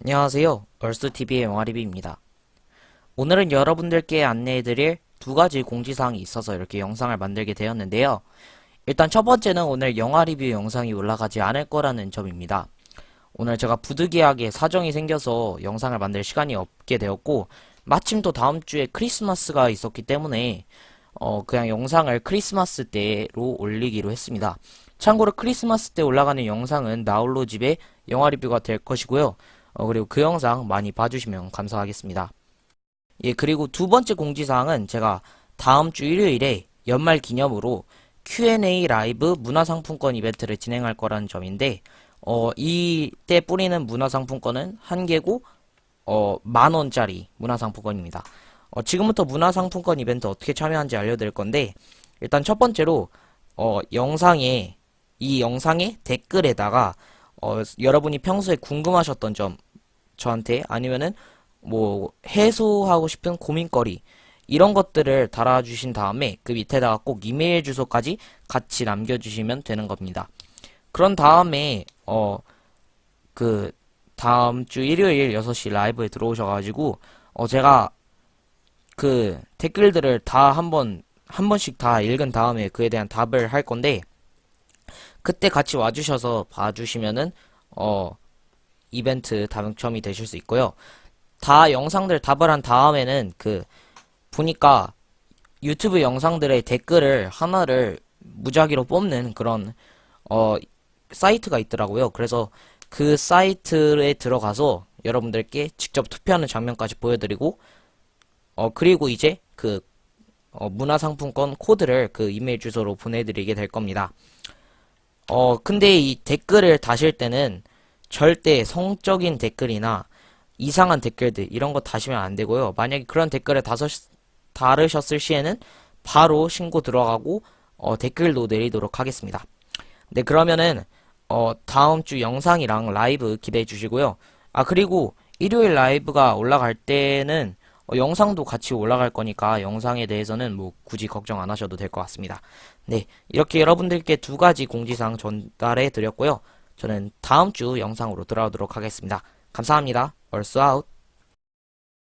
안녕하세요. 얼스TV의 영화리뷰입니다. 오늘은 여러분들께 안내해드릴 두 가지 공지사항이 있어서 이렇게 영상을 만들게 되었는데요. 일단 첫 번째는 오늘 영화 리뷰 영상이 올라가지 않을 거라는 점입니다. 오늘 제가 부득이하게 사정이 생겨서 영상을 만들 시간이 없게 되었고, 마침 또 다음 주에 크리스마스가 있었기 때문에, 어, 그냥 영상을 크리스마스 때로 올리기로 했습니다. 참고로 크리스마스 때 올라가는 영상은 나홀로 집의 영화 리뷰가 될 것이고요. 어, 그리고 그 영상 많이 봐주시면 감사하겠습니다. 예, 그리고 두 번째 공지사항은 제가 다음 주 일요일에 연말 기념으로 Q&A 라이브 문화상품권 이벤트를 진행할 거라는 점인데, 어, 이때 뿌리는 문화상품권은 한 개고, 어, 만 원짜리 문화상품권입니다. 어, 지금부터 문화상품권 이벤트 어떻게 참여하는지 알려드릴 건데, 일단 첫 번째로, 어, 영상에, 이 영상의 댓글에다가, 어, 여러분이 평소에 궁금하셨던 점, 저한테, 아니면은, 뭐, 해소하고 싶은 고민거리, 이런 것들을 달아주신 다음에 그 밑에다가 꼭 이메일 주소까지 같이 남겨주시면 되는 겁니다. 그런 다음에, 어, 그, 다음 주 일요일 6시 라이브에 들어오셔가지고, 어, 제가 그 댓글들을 다 한 번, 한 번씩 다 읽은 다음에 그에 대한 답을 할 건데, 그때 같이 와주셔서 봐주시면은, 어, 이벤트 당첨이 되실 수 있고요. 다 영상들 답을 한 다음에는 그, 보니까 유튜브 영상들의 댓글을 하나를 무작위로 뽑는 그런, 어, 사이트가 있더라고요. 그래서 그 사이트에 들어가서 여러분들께 직접 투표하는 장면까지 보여드리고, 어, 그리고 이제 그, 어, 문화상품권 코드를 그 이메일 주소로 보내드리게 될 겁니다. 어, 근데 이 댓글을 다실 때는 절대 성적인 댓글이나 이상한 댓글들, 이런 거 다시면 안 되고요. 만약에 그런 댓글을 다섯, 다르셨을 시에는 바로 신고 들어가고, 어, 댓글도 내리도록 하겠습니다. 네, 그러면은, 어, 다음 주 영상이랑 라이브 기대해 주시고요. 아, 그리고 일요일 라이브가 올라갈 때는 어, 영상도 같이 올라갈 거니까 영상에 대해서는 뭐 굳이 걱정 안 하셔도 될 것 같습니다. 네, 이렇게 여러분들께 두 가지 공지사항 전달해 드렸고요. 저는 다음 주 영상으로 돌아오도록 하겠습니다. 감사합니다. 얼스 아웃.